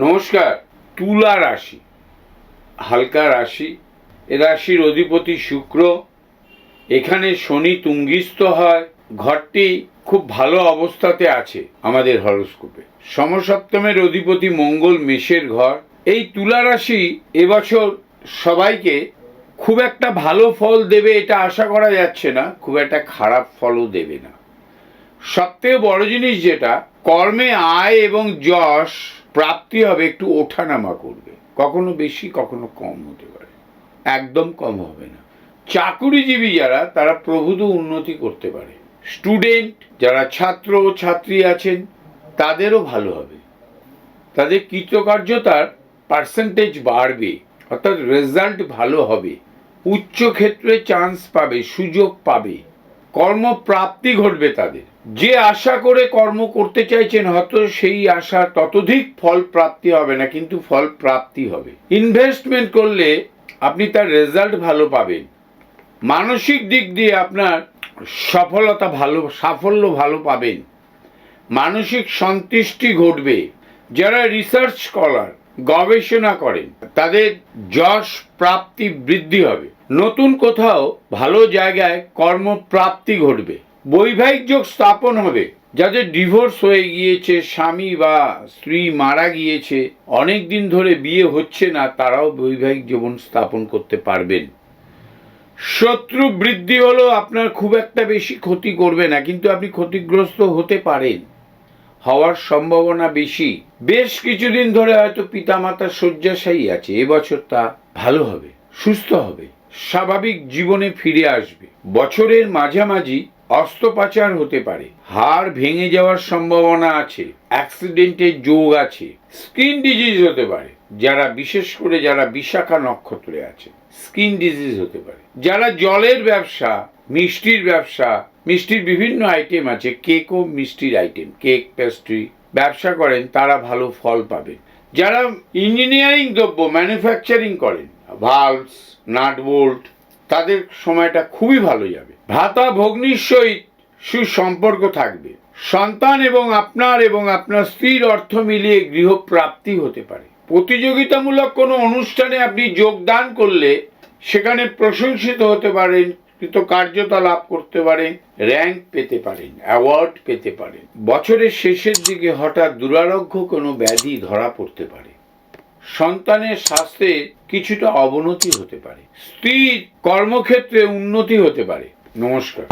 নমস্কার, তুলা রাশি। হালকা রাশি, এ রাশির অধিপতি শুক্র। এখানে শনি তুঙ্গিস্থ হয়। ঘরটি খুব ভালো অবস্থাতে আছে আমাদের হরস্কোপে। সমসপ্তমের অধিপতি মঙ্গল মেষের ঘর। এই তুলা রাশি এবছর সবাইকে খুব একটা ভালো ফল দেবে এটা আশা করা যাচ্ছে না, খুব একটা খারাপ ফলও দেবে না। সবথেকে বড় জিনিস যেটা কর্মে আয় এবং যশ প্রাপ্তি হবে, একটু ওঠানামা করবে। কখনো বেশি, কখনো কম হতে পারে। একদম কম হবে না। চাকুরিজীবী যারা, তারা প্রভূত উন্নতি করতে পারে। স্টুডেন্ট যারা ছাত্র ও ছাত্রী আছেন, তাদেরও ভালো হবে। তাদের কৃতকার্যতার পার্সেন্টেজ বাড়বে, অর্থাৎ রেজাল্ট ভালো হবে। উচ্চ ক্ষেত্রে চান্স পাবে, সুযোগ পাবে। কর্মপ্রাপ্তি ঘটবে তাদের। যে আশা করে কর্ম করতে চাইছেন, হয়তো সেই আশা ততোধিক ফল প্রাপ্তি হবে না, কিন্তু ফল প্রাপ্তি হবে। ইনভেস্টমেন্ট করলে আপনি তার রেজাল্ট ভালো পাবেন। মানসিক দিক দিয়ে আপনার সফলতা ভালো, সাফল্য ভালো পাবেন। মানসিক সন্তুষ্টি ঘটবে। যারা রিসার্চ স্কলার গবেষণা করেন, তাদের যশ প্রাপ্তি বৃদ্ধি হবে। নতুন কোথাও ভালো জায়গায় কর্মপ্রাপ্তি ঘটবে। বৈবাহিক যোগ স্থাপন হবে। যাদের ডিভোর্স হয়ে গিয়েছে, স্বামী বা স্ত্রী মারা গিয়েছে অনেক দিন ধরে বিয়ে হচ্ছে না, তারাও বৈবাহিক জীবন স্থাপন করতে পারবেন। শত্রু বৃদ্ধি হলো আপনার খুব একটা বেশি ক্ষতি করবে না, কিন্তু আপনি ক্ষতিগ্রস্ত হতে পারেন, হওয়ার সম্ভাবনা বেশি। বেশ কিছুদিন ধরে হয়তো পিতামাতা শয্যাশায়ী আছে, এবছর তা ভালো হবে, সুস্থ হবে, স্বাভাবিক জীবনে ফিরে আসবে। বছরের মাঝামাঝি অস্ত্রোপচার হতে পারে। হাড় ভেঙে যাওয়ার সম্ভাবনা আছে। অ্যাক্সিডেন্টের যোগ আছে। স্কিন ডিজিজ হতে পারে। যারা, বিশেষ করে যারা বিশাখা নক্ষত্রে আছে স্কিন ডিজিজ হতে পারে। যারা জলের ব্যবসা, মিষ্টির ব্যবসা, মিষ্টির বিভিন্ন আইটেম আছে কেক ও মিষ্টির আইটেম কেক পেস্ট্রি ব্যবসা করেন, তারা ভালো ফল পাবেন। যারা ইঞ্জিনিয়ারিং দ্রব্য ম্যানুফ্যাকচারিং করেন ভালভস নাট বোল্ট তাদের সময়টা খুবই ভালো যাবে। ভ্রাতা ভগ্নির সহিত সুসম্পর্ক থাকবে। সন্তান এবং আপনার এবং আপনার স্ত্রীর অর্থ মিলিয়ে গৃহপ্রাপ্তি হতে পারে। প্রতিযোগিতামূলক কোনো অনুষ্ঠানে আপনি যোগদান করলে সেখানে প্রশংসিত হতে পারেন কৃতকার্যতা লাভ করতে পারেন র্যাঙ্ক পেতে পারেন অ্যাওয়ার্ড পেতে পারেন। বছরের শেষের দিকে হঠাৎ দুরারোগ্য কোনো ব্যাধি ধরা পড়তে পারে। সন্তানের স্বাস্থ্যে কিছুটা অবনতি হতে পারে। স্ত্রীর কর্মক্ষেত্রে উন্নতি হতে পারে। নমস্কার।